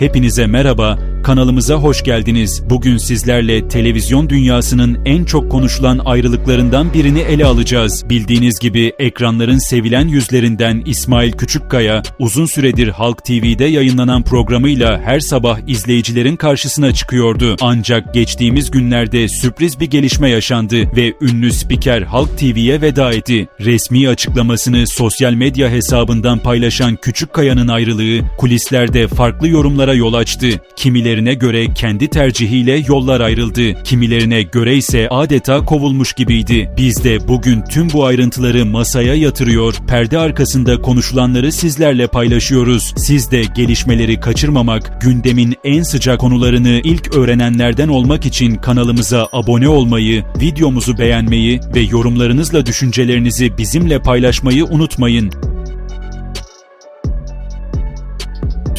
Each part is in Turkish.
Hepinize merhaba, kanalımıza hoş geldiniz. Bugün sizlerle televizyon dünyasının en çok konuşulan ayrılıklarından birini ele alacağız. Bildiğiniz gibi ekranların sevilen yüzlerinden İsmail Küçükkaya, uzun süredir Halk TV'de yayınlanan programıyla her sabah izleyicilerin karşısına çıkıyordu. Ancak geçtiğimiz günlerde sürpriz bir gelişme yaşandı ve ünlü spiker Halk TV'ye veda etti. Resmi açıklamasını sosyal medya hesabından paylaşan Küçükkaya'nın ayrılığı kulislerde farklı yorumlara yol açtı. Kimilerine göre kendi tercihiyle yollar ayrıldı. Kimilerine göre ise adeta kovulmuş gibiydi. Biz de bugün tüm bu ayrıntıları masaya yatırıyor, perde arkasında konuşulanları sizlerle paylaşıyoruz. Siz de gelişmeleri kaçırmamak, gündemin en sıcak konularını ilk öğrenenlerden olmak için kanalımıza abone olmayı, videomuzu beğenmeyi ve yorumlarınızla düşüncelerinizi bizimle paylaşmayı unutmayın.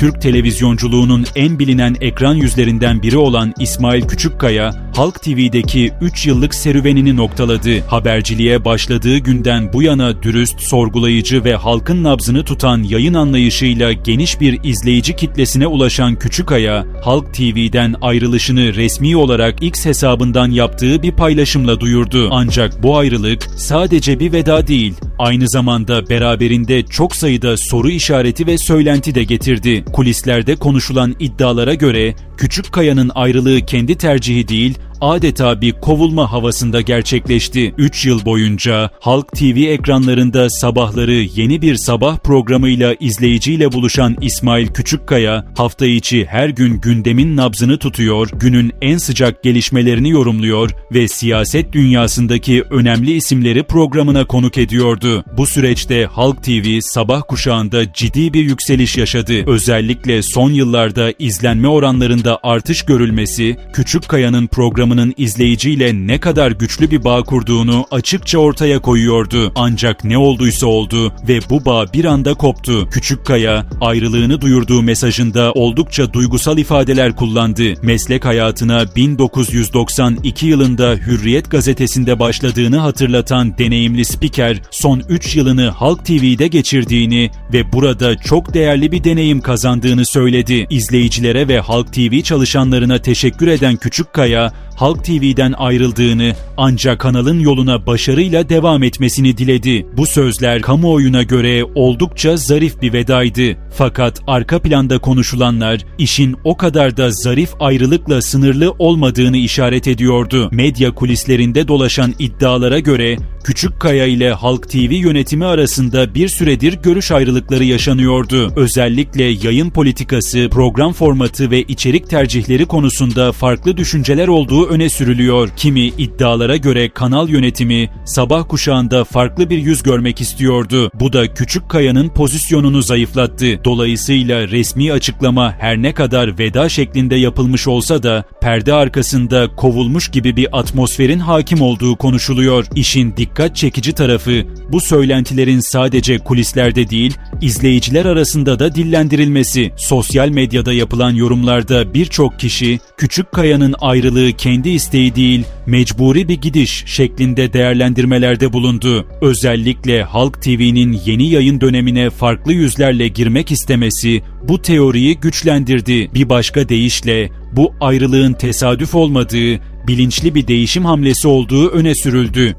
Türk televizyonculuğunun en bilinen ekran yüzlerinden biri olan İsmail Küçükkaya, Halk TV'deki 3 yıllık serüvenini noktaladı. Haberciliğe başladığı günden bu yana dürüst, sorgulayıcı ve halkın nabzını tutan yayın anlayışıyla geniş bir izleyici kitlesine ulaşan Küçükaya, Halk TV'den ayrılışını resmi olarak X hesabından yaptığı bir paylaşımla duyurdu. Ancak bu ayrılık sadece bir veda değil, aynı zamanda beraberinde çok sayıda soru işareti ve söylenti de getirdi. Kulislerde konuşulan iddialara göre Küçükkaya'nın ayrılığı kendi tercihi değil, adeta bir kovulma havasında gerçekleşti. 3 yıl boyunca Halk TV ekranlarında sabahları yeni bir sabah programıyla izleyiciyle buluşan İsmail Küçükkaya, hafta içi her gün gündemin nabzını tutuyor, günün en sıcak gelişmelerini yorumluyor ve siyaset dünyasındaki önemli isimleri programına konuk ediyordu. Bu süreçte Halk TV sabah kuşağında ciddi bir yükseliş yaşadı. Özellikle son yıllarda izlenme oranlarında artış görülmesi, Küçükkaya'nın programı programının izleyiciyle ne kadar güçlü bir bağ kurduğunu açıkça ortaya koyuyordu. Ancak ne olduysa oldu ve bu bağ bir anda koptu. Küçükkaya ayrılığını duyurduğu mesajında oldukça duygusal ifadeler kullandı. Meslek hayatına 1992 yılında Hürriyet gazetesinde başladığını hatırlatan deneyimli spiker son 3 yılını Halk TV'de geçirdiğini ve burada çok değerli bir deneyim kazandığını söyledi. İzleyicilere ve Halk TV çalışanlarına teşekkür eden Küçükkaya, Halk TV'den ayrıldığını ancak kanalın yoluna başarıyla devam etmesini diledi. Bu sözler kamuoyuna göre oldukça zarif bir vedaydı. Fakat arka planda konuşulanlar işin o kadar da zarif ayrılıkla sınırlı olmadığını işaret ediyordu. Medya kulislerinde dolaşan iddialara göre Küçükkaya ile Halk TV yönetimi arasında bir süredir görüş ayrılıkları yaşanıyordu. Özellikle yayın politikası, program formatı ve içerik tercihleri konusunda farklı düşünceler olduğu öne sürülüyor. Kimi iddialara göre kanal yönetimi sabah kuşağında farklı bir yüz görmek istiyordu. Bu da Küçükkaya'nın pozisyonunu zayıflattı. Dolayısıyla resmi açıklama her ne kadar veda şeklinde yapılmış olsa da perde arkasında kovulmuş gibi bir atmosferin hakim olduğu konuşuluyor. İşin dikkat çekici tarafı bu söylentilerin sadece kulislerde değil, izleyiciler arasında da dillendirilmesi. Sosyal medyada yapılan yorumlarda birçok kişi Küçükkaya'nın ayrılığı kendi isteği değil, mecburi bir gidiş şeklinde değerlendirmelerde bulundu. Özellikle Halk TV'nin yeni yayın dönemine farklı yüzlerle girmek istemesi bu teoriyi güçlendirdi. Bir başka deyişle bu ayrılığın tesadüf olmadığı, bilinçli bir değişim hamlesi olduğu öne sürüldü.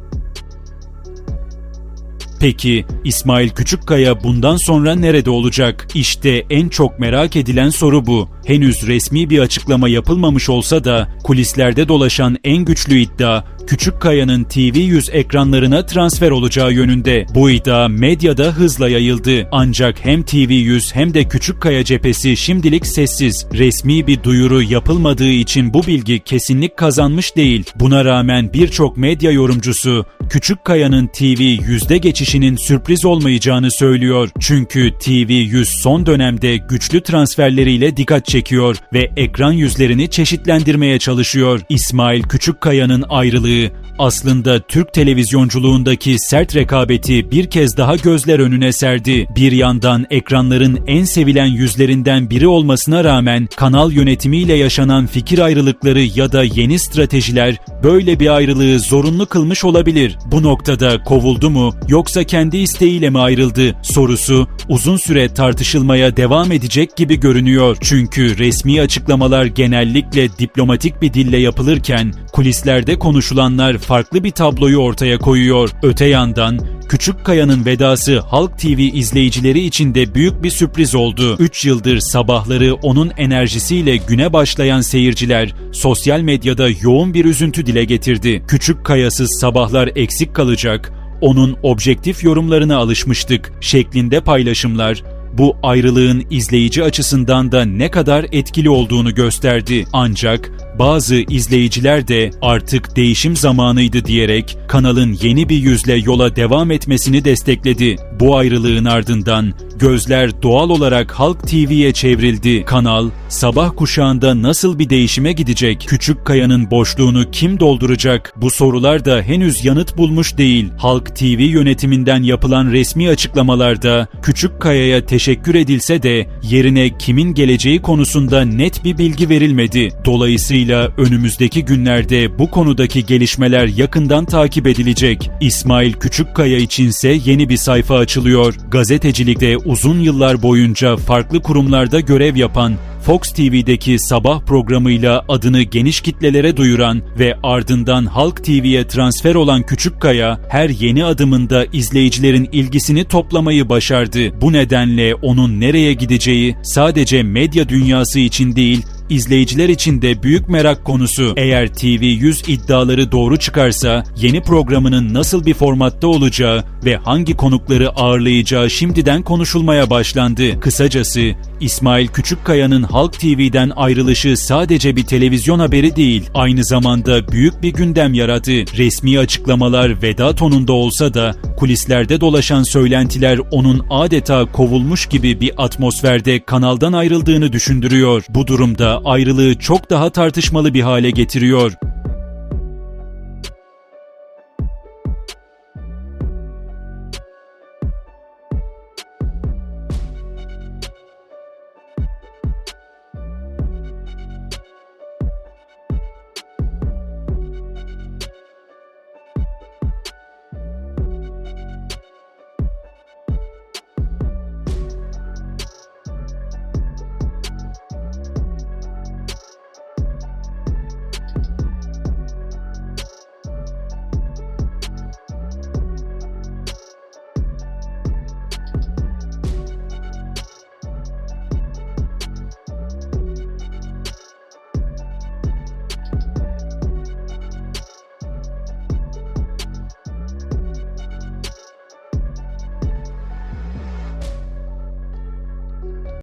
Peki İsmail Küçükkaya bundan sonra nerede olacak? İşte en çok merak edilen soru bu. Henüz resmi bir açıklama yapılmamış olsa da kulislerde dolaşan en güçlü iddia Küçükkaya'nın TV100 ekranlarına transfer olacağı yönünde. Bu iddia medyada hızla yayıldı. Ancak hem TV100 hem de Küçükkaya cephesi şimdilik sessiz. Resmi bir duyuru yapılmadığı için bu bilgi kesinlik kazanmış değil. Buna rağmen birçok medya yorumcusu Küçükkaya'nın TV100'de geçişinin sürpriz olmayacağını söylüyor. Çünkü TV100 son dönemde güçlü transferleriyle dikkat çekiyor ve ekran yüzlerini çeşitlendirmeye çalışıyor. İsmail Küçükkaya'nın ayrılığı ayrılığı aslında Türk televizyonculuğundaki sert rekabeti bir kez daha gözler önüne serdi. Bir yandan ekranların en sevilen yüzlerinden biri olmasına rağmen kanal yönetimiyle yaşanan fikir ayrılıkları ya da yeni stratejiler böyle bir ayrılığı zorunlu kılmış olabilir. Bu noktada kovuldu mu yoksa kendi isteğiyle mi ayrıldı sorusu uzun süre tartışılmaya devam edecek gibi görünüyor. Çünkü resmi açıklamalar genellikle diplomatik bir dille yapılırken kulislerde konuşulanlar farklı bir tabloyu ortaya koyuyor. Öte yandan Küçük Kaya'nın vedası Halk TV izleyicileri için de büyük bir sürpriz oldu. 3 yıldır sabahları onun enerjisiyle güne başlayan seyirciler sosyal medyada yoğun bir üzüntü dile getirdi. Küçük Kaya'sız sabahlar eksik kalacak, onun objektif yorumlarına alışmıştık şeklinde paylaşımlar bu ayrılığın izleyici açısından da ne kadar etkili olduğunu gösterdi. Ancak bazı izleyiciler de artık değişim zamanıydı diyerek kanalın yeni bir yüzle yola devam etmesini destekledi. Bu ayrılığın ardından gözler doğal olarak Halk TV'ye çevrildi. Kanal sabah kuşağında nasıl bir değişime gidecek? Küçük Kaya'nın boşluğunu kim dolduracak? Bu sorular da henüz yanıt bulmuş değil. Halk TV yönetiminden yapılan resmi açıklamalarda Küçük Kaya'ya teşekkür edilse de yerine kimin geleceği konusunda net bir bilgi verilmedi. Dolayısıyla önümüzdeki günlerde bu konudaki gelişmeler yakından takip edilecek. İsmail Küçükkaya içinse yeni bir sayfa açılıyor. Gazetecilikte uzun yıllar boyunca farklı kurumlarda görev yapan Fox TV'deki sabah programıyla adını geniş kitlelere duyuran ve ardından Halk TV'ye transfer olan Küçükkaya her yeni adımında izleyicilerin ilgisini toplamayı başardı. Bu nedenle onun nereye gideceği sadece medya dünyası için değil, izleyiciler için de büyük merak konusu. Eğer TV100 iddiaları doğru çıkarsa yeni programının nasıl bir formatta olacağı ve hangi konukları ağırlayacağı şimdiden konuşulmaya başlandı. Kısacası İsmail Küçükkaya'nın Halk TV'den ayrılışı sadece bir televizyon haberi değil, aynı zamanda büyük bir gündem yaradı. Resmi açıklamalar veda tonunda olsa da kulislerde dolaşan söylentiler onun adeta kovulmuş gibi bir atmosferde kanaldan ayrıldığını düşündürüyor. Bu durumda ayrılığı çok daha tartışmalı bir hale getiriyor.